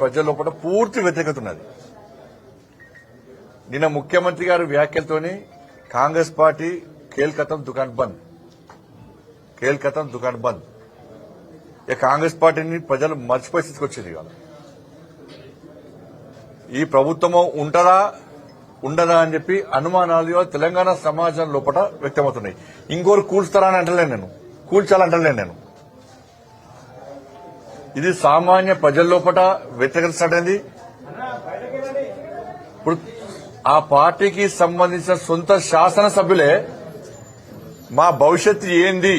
ప్రజల్లో కూడా పూర్తి వ్యతిరేకత ఉన్నది. నిన్న ముఖ్యమంత్రి గారి వ్యాఖ్యలతోని కాంగ్రెస్ పార్టీ కేల్కతం దుకాన్ బంద్. కేల్కతం దుకాన్ బంద్. ఇక కాంగ్రెస్ పార్టీని ప్రజలు మర్చిపోయి తీసుకొచ్చింది ఇవాళ. ఈ ప్రభుత్వము ఉంటదా ఉండదా అని చెప్పి అనుమానాలు తెలంగాణ సమాజం లోపల వ్యక్తమవుతున్నాయి. ఇంకోరు కూల్స్తారా అని అంటలేను నేను. కూల్చాలంటలేను నేను. ఇది సామాన్య ప్రజల్లోపట లోపల ఇప్పుడు ఆ పార్టీకి సంబంధించిన సొంత శాసనసభ్యులే మా భవిష్యత్తు ఏంది?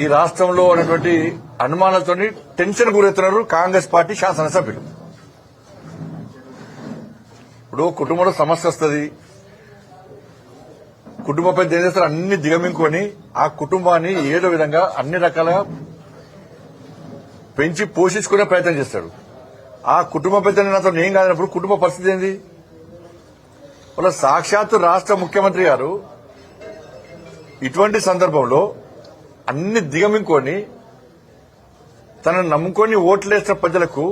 ఈ రాష్ట్రంలో ఉన్నటువంటి అనుమానాలతో టెన్షన్ గురవుతున్నారు కాంగ్రెస్ పార్టీ శాసనసభ్యులు ఇప్పుడు కుటుంబంలో సమస్య వస్తుంది. కుటుంబంపై పెద్ద ఏం చేస్తారు అన్ని దిగమింగుకొని ఆ కుటుంబాన్ని ఏదో విధంగా అన్ని రకాలుగా పెంచి పోషించుకునే ప్రయత్నం చేస్తాడు. ఆ కుటుంబ పెద్దని నాతో నేను కాదన్నప్పుడు కుటుంబ పరిస్థితి ఏంది? వాళ్ళ సాక్షాత్తు రాష్ట్ర ముఖ్యమంత్రి గారు ఇటువంటి సందర్భంలో అన్ని దిగమింకొని తనను నమ్ముకొని ఓట్లేసిన ప్రజలకు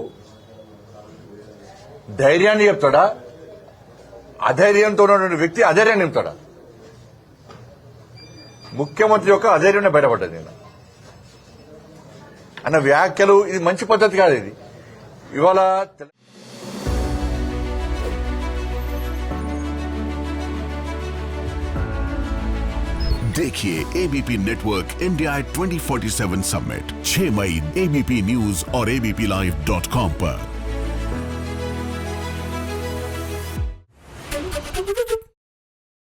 ధైర్యాన్ని చెప్తాడా? అధైర్యంతో ఉన్నటువంటి వ్యక్తి అధైర్యాన్ని చెప్తాడా? ముఖ్యమంత్రి యొక్క అధైర్యమే బయటపడ్డది నేను. అన్న వ్యాఖ్యలు ఇది మంచి పద్ధతి కాదు ఇది ఇవాళ देखिए एबीपी नेटवर्क इंडिया 2047 समिट 6 मई एबीपी न्यूज और एबीपी लाइव डॉट कॉम पर